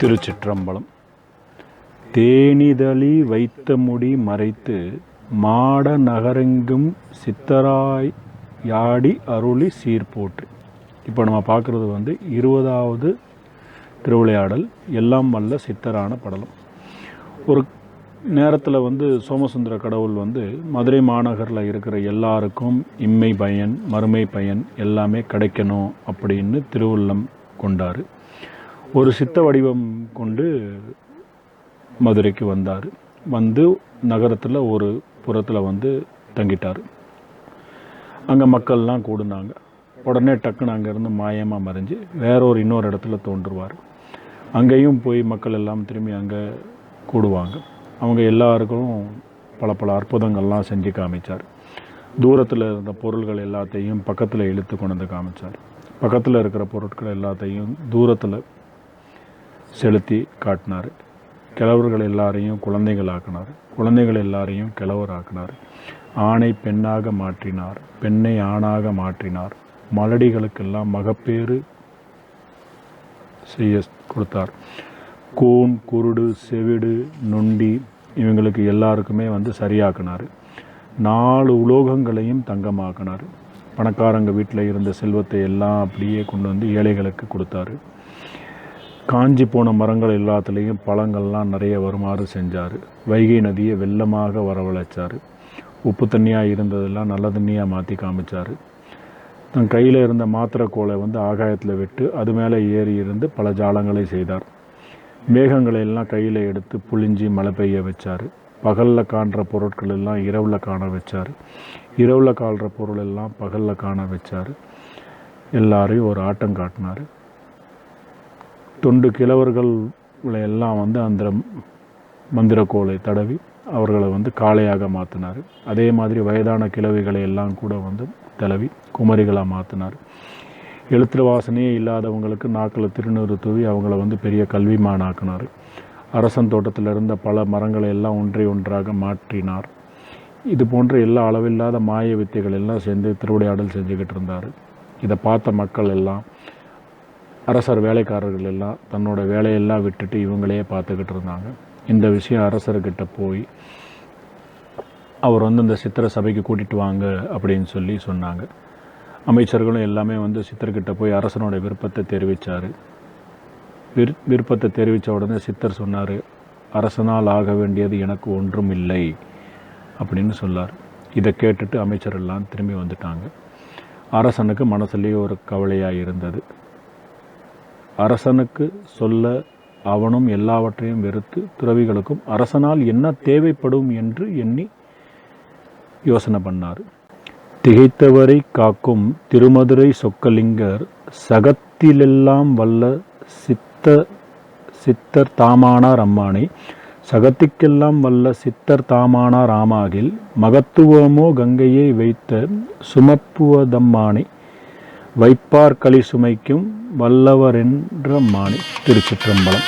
திருச்சிற்றம்பலம். தேனிதழி வைத்த முடி மறைத்து மாட நகரெங்கும் சித்தராய் யாடி அருளி சீர்போற்று இப்போ நம்ம பார்க்குறது வந்து இருபதாவது திருவிளையாடல் எல்லாம் வல்ல சித்தரான படலம். ஒரு நேரத்தில் வந்து சோமசுந்தர கடவுள் வந்து மதுரை மாநகரில் இருக்கிற எல்லாருக்கும் இம்மை பயன் மறுமை பயன் எல்லாமே கிடைக்கணும் அப்படின்னு திருவுள்ளம் கொண்டார். ஒரு சித்த வடிவம் கொண்டு மதுரைக்கு வந்தார். வந்து நகரத்தில் ஒரு புறத்தில் வந்து தங்கிட்டார். அங்கே மக்கள்லாம் கூடுனாங்க. உடனே டக்குன்னு அங்கேருந்து மாயமாக மறைஞ்சு வேற ஒரு இன்னொரு இடத்துல தோன்றுவார். அங்கேயும் போய் மக்கள் எல்லாம் திரும்பி அங்கே கூடுவாங்க. அவங்க எல்லாருக்கும் பல பல அற்புதங்கள்லாம் செஞ்சு காமிச்சார். தூரத்தில் இருந்த பொருள்கள் எல்லாத்தையும் பக்கத்தில் இழுத்து கொண்டு வந்து காமிச்சார். பக்கத்தில் இருக்கிற பொருட்கள் எல்லாத்தையும் தூரத்தில் செலுத்தி காட்டினார். கிழவர்கள் எல்லாரையும் குழந்தைகள் ஆக்கினார் குழந்தைகள் எல்லாரையும் கிழவர் ஆக்கினார் ஆணை பெண்ணாக மாற்றினார். பெண்ணை ஆணாக மாற்றினார். மலடிகளுக்கெல்லாம் மகப்பேறு செய்ய கொடுத்தார். கூன் குருடு செவிடு நொண்டி இவங்களுக்கு எல்லாருக்குமே வந்து சரியாக்கினார். நாலு உலோகங்களையும் தங்கமாக்கினார். பணக்காரங்க வீட்டில் இருந்த செல்வத்தை எல்லாம் அப்படியே கொண்டு வந்து ஏழைகளுக்கு கொடுத்தாரு. காஞ்சி போன மரங்கள் எல்லாத்துலேயும் பழங்கள்லாம் நிறைய வருமாறு செஞ்சார். வைகை நதியை வெள்ளமாக வரவழைச்சார். உப்பு தண்ணியாக இருந்ததெல்லாம் நல்ல தண்ணியாக மாற்றி காமிச்சார். தன் கையில் இருந்த மாத்திரை கோலை வந்து ஆகாயத்தில் விட்டு அது மேலே ஏறி இருந்து பல ஜாலங்களை செய்தார். மேகங்களை எல்லாம் கையில் எடுத்து புழிஞ்சி மழை பெய்ய வச்சார். பகலில் காண்ற பொருட்கள் எல்லாம் இரவில் காண வச்சார். இரவில் காண்ற பொருள் எல்லாம் பகலில் காண வச்சார். எல்லாரையும் ஒரு ஆட்டம் காட்டினார். தொண்டு கிழவர்கள் எல்லாம் வந்து அந்த மந்திரக்கோலை தடவி அவர்களை வந்து காளையாக மாற்றினார் அதே மாதிரி வயதான கிழவிகளை எல்லாம் கூட வந்து தடவி குமரிகளாக மாற்றினார் எழுத்துற வாசனையே இல்லாதவங்களுக்கு நாக்கில் திருநூறு தூவி அவங்கள வந்து பெரிய கல்விமானாக்கினார் அரசன் தோட்டத்தில் இருந்த பல மரங்களை எல்லாம் ஒன்றை ஒன்றாக மாற்றினார். இது போன்ற எல்லா அளவில்லாத மாய வித்தைகள் எல்லாம் சேர்ந்து திருவிளையாடல் செஞ்சுக்கிட்டு இருந்தார். இதை பார்த்த மக்கள் எல்லாம் அரசர் வேலைக்காரர்கள் எல்லாம் தன்னோட வேலையெல்லாம் விட்டுட்டு இவங்களையே பார்த்துக்கிட்டு இருந்தாங்க. இந்த விஷயம் அரசர்கிட்ட போய் அவர் வந்து இந்த சித்திர சபைக்கு கூட்டிகிட்டு வாங்க அப்படின்னு சொல்லி சொன்னாங்க. அமைச்சர்களும் எல்லாமே வந்து சித்தர்கிட்ட போய் அரசனோட விருப்பத்தை தெரிவித்தார் விரு விருப்பத்தை தெரிவித்த உடனே சித்தர் சொன்னார் அரசனால் ஆக வேண்டியது எனக்கு ஒன்றும் இல்லை அப்படின்னு சொன்னார். இதை கேட்டுட்டு அமைச்சர் எல்லாம் திரும்பி வந்துட்டாங்க. அரசனுக்கு மனசுலேயே ஒரு கவலையாக இருந்தது. அரசனுக்கு சொல்ல அவனும் எல்லாவற்றையும் வெறுத்து துறவிகளுக்கும் அரசனால் என்ன தேவைப்படும்? என்று எண்ணி யோசனை பண்ணார். திகைத்தவரை காக்கும் திருமதுரை சொக்கலிங்கர் சகத்திலெல்லாம் வல்ல சித்த சித்தர் தாமானார் அம்மானை சகத்திக்கெல்லாம் வல்ல சித்தர் தாமானார் ஆமாகில் மகத்துவமோ கங்கையை வைத்த சுமப்புவதம்மானை வைப்பார் களி சுமைக்கும் வல்லவரென்ற மாணி திருச்சிற்றம்பலம்.